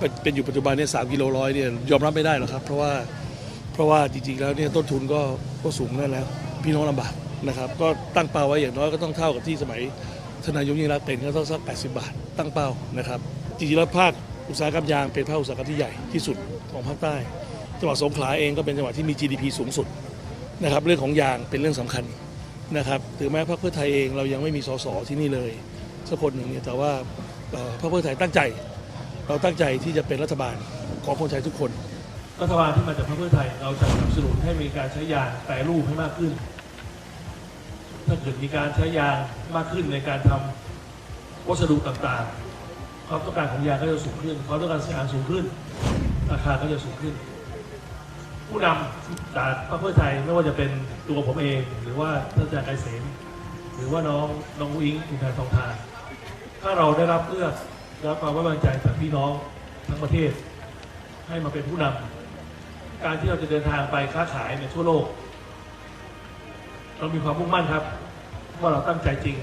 เป็นเป็นอยู่ปัจจุบันเนี่ยสามกิโลร้อยเนี่ยยอมรับไม่ได้หรอกครับ เพราะว่าเพราะว่าจริงๆแล้วเนี่ยต้นทุนก็ก็สูงนั่นแล้ว พี่น้องลำบากนะครับ ก็ตั้งเป้าไว้อย่างน้อยก็ต้องเท่ากับที่สมัยทนายกยิ่งรักเป็นก็ต้องสัก 80 บาท ตั้งเป้านะครับจริงๆแล้วภาคอุตสาหกรรมยางเป็นภาคอุตสาหกรรมที่ใหญ่ที่สุดของภาคใต้จังหวัดสงขลาเองก็เป็นจังหวัดที่มี GDP สูงสุดนะครับเรื่องของยางเป็นเรื่องสำคัญนะครับถึงแม้พรรคเพื่อไทยเองเรายังไม่มีสสที่นี่เลยสักคนหนึ่งเนี่ยแต่ว่าพรรคเพื่อไทยตั้งใจ เราตั้งใจที่จะเป็นรัฐบาลของคนไทยทุกคน รัฐบาลที่มาจากพรรคเพื่อไทยเราจะสนับสนุนให้มีการใช้ยางแปรรูปให้มากขึ้น ถ้าเกิดมีการใช้ยางมากขึ้นในการทำวัสดุต่างๆ ความต้องการของยางก็จะสูงขึ้น ความต้องการยาสูงขึ้น ราคาก็จะสูงขึ้น ผู้นำจากพรรคเพื่อไทยไม่ว่าจะเป็นตัวผมเอง หรือว่าท่านอาจารย์ไกรเสนหรือว่าน้องน้องอิงคุณแทนทองทานถ้าเราได้รับเลือก ได้รับความไว้วางใจจากพี่น้องทั้งประเทศ ให้มาเป็นผู้นำการที่เราจะเดินทางไปค้าขายในทั่วโลก เรามีความมุ่งมั่นครับ ว่าเราตั้งใจจริง